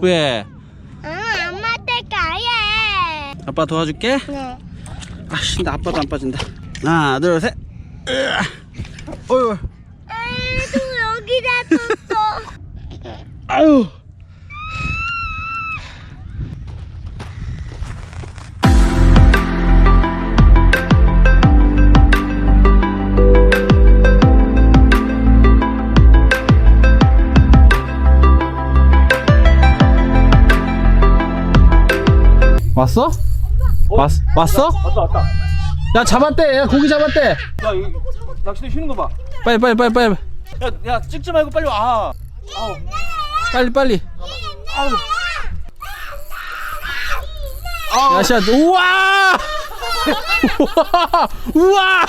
왜? 응, 엄마한테 가야 해. 아빠 도와줄게. 네. 아씨, 나 아빠도 안 빠진다. 하나, 둘, 셋. 으아. 어휴, 또 여기다 뒀어. 아유. 왔어? 왔, 왔어? 왔다 왔다 야 잡았대. 야 고기 잡았대. 야 낚시대 쉬는 거봐. 빨리 빨리 빨리 빨리. 야, 야 찍지 말고 빨리 와. 아우. 빨리 빨리. 아우. 야시야 우와! 우와! 우와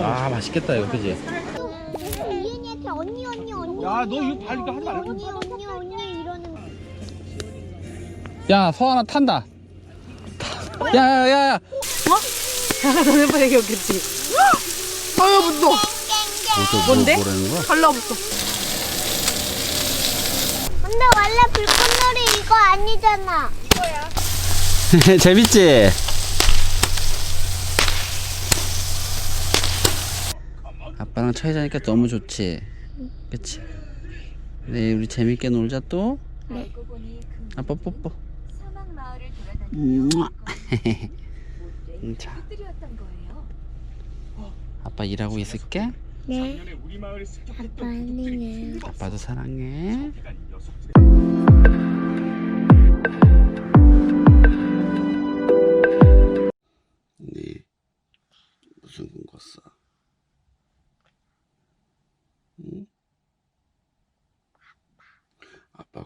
아 맛있겠다 이거 그지 이은이한테 언니 언니 언니. 야, 너 이거 발 이거 하지 말고. 언니 언니 언니 이러는 거. 야 서 하나 탄다 야야야 너네번 얘기했겠지 아유 무서워 뭔데? 뭐라는 거야? 달라붙어 근데 원래 불꽃놀이 이거 아니잖아. 재밌지? 아빠랑 차이 자니까 너무 좋지? 그치? 네 우리 재밌게 놀자 또? 네. 아빠 뽀뽀 우와. 음, 자 아빠 일하고 있을게 네. 아빠 언니는. 아빠도 사랑해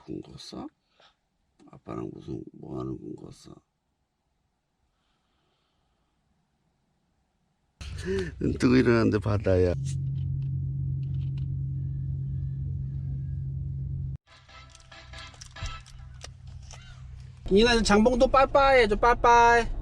꿈 꿨어? 아빠랑 무슨 뭐 하는 꿈 꿨어? 눈 뜨고 일어났는데 바다야 이나 장봉도 빠빠이 해줘 빠빠이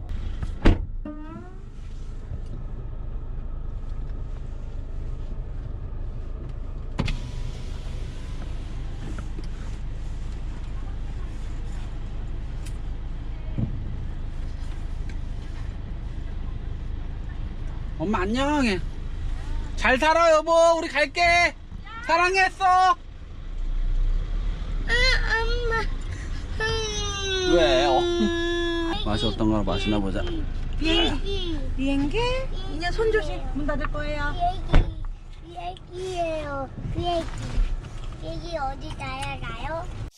엄마 안녕해 잘 살아 여보 우리 갈게 사랑했어 아, 엄마. 음. 왜? 어? 맛이 어떤가 마시나 보자 비행기. 비행기? 이제 손 조심 문 닫을 거예요 비행기. 비행기예요. 비행기. 비행기 어디 날아가요?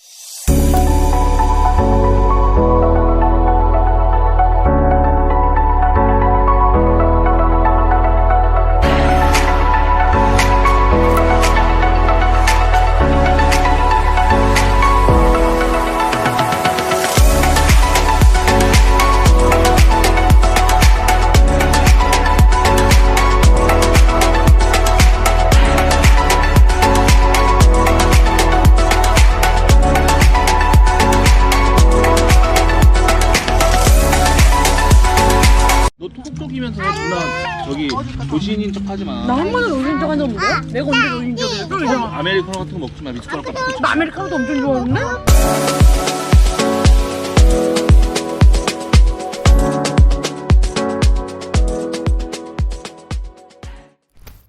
누나 저기 도시인인 척 하지 마 나 한 번은 올린 적 한적 없는데? 내가 언제 올린 적이 있어? 아메리카노 같은 거 먹지 마 미숫가루 같은 거나 아메리카노도 엄청 좋아하는데?